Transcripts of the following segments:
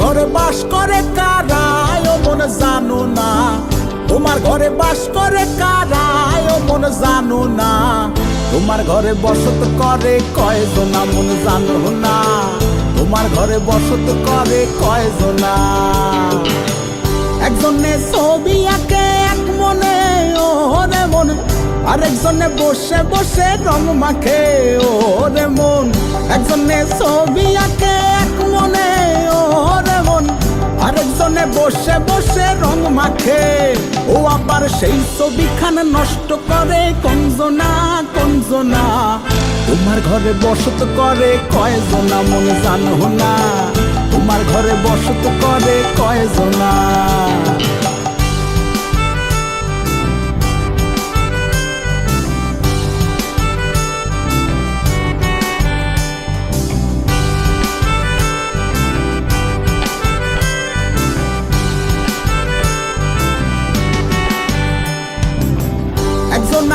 ঘরে বাস করে কারায় মন জানো না। তোমার ঘরে বাস করে কারায় মন জানো না। তোমার ঘরে বসত করে কয়জনা মন জানো না। তোমার ঘরে বসত করে কয়জনা। একজনে ছবি আঁকে এক মনে ও ওরে মন। আরেকজনে বসে বসে রং মাখে, ওরে মন। একজনে ছবি আঁকে এক মনে বসে বসে রং মাখে। ও আবার সেই ছবিখান নষ্ট করে। কঞ্জনা কঞ্জনা তোমার ঘরে বসত করে কয়জনা মন জানো না। তোমার ঘরে বসত করে কয়জনা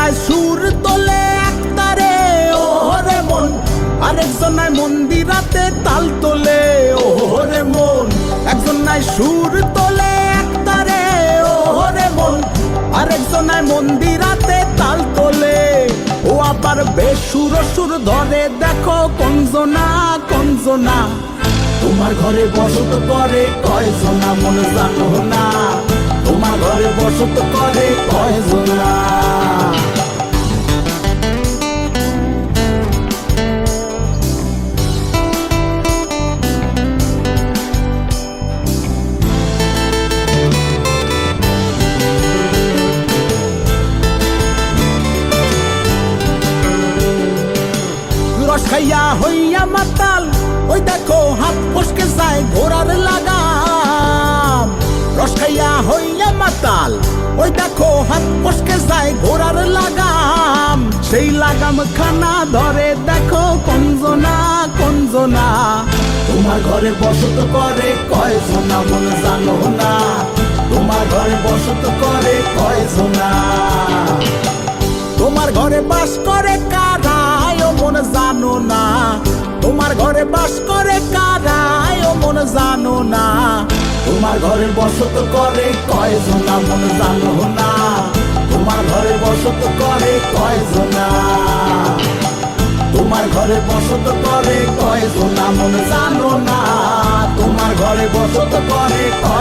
একজনায় সুর তোলে একতারে ওরে মন। আরেকজনায় মন্দিরাতে তাল তোলে ওরে মন। একজনায় সুর তোলে একতারে ওরে মন। আরেকজনায় মন্দিরাতে তাল তোলে, ও আবার বেসুর সুর ধরে, দেখো কঞ্জনা কঞ্জনা তোমার ঘরে বসত করে কয়জনা মন জানো না। তোমার ঘরে বসত করে কয়জনা খাইয়া হইয়া মাতাল, ওই দেখো হাত ফসকে যায় ঘোড়ার লাগাম। রস খাইয়া হইয়া মাতাল, ওই দেখো হাত ফসকে যায় ঘোড়ার লাগাম। সেই লাগাম খানা ধরে দেখো কঞ্জনা কঞ্জনা তোমার ঘরে বসত করে কয়জনা মন জানো না। তোমার ঘরে বসত করে কয়জনা তোমার ঘরে বাস করে কারায় ও মন জানো না। তোমার ঘরে বাস করে কারায়, ও মন জানো না। তোমার ঘরে বসত করে কয়জনা মন জানো না। তোমার ঘরে বসত করে কয়জনা। তোমার ঘরে বসত করে কয়জনা মন জানো না। তোমার ঘরে বসত করে কয়জনা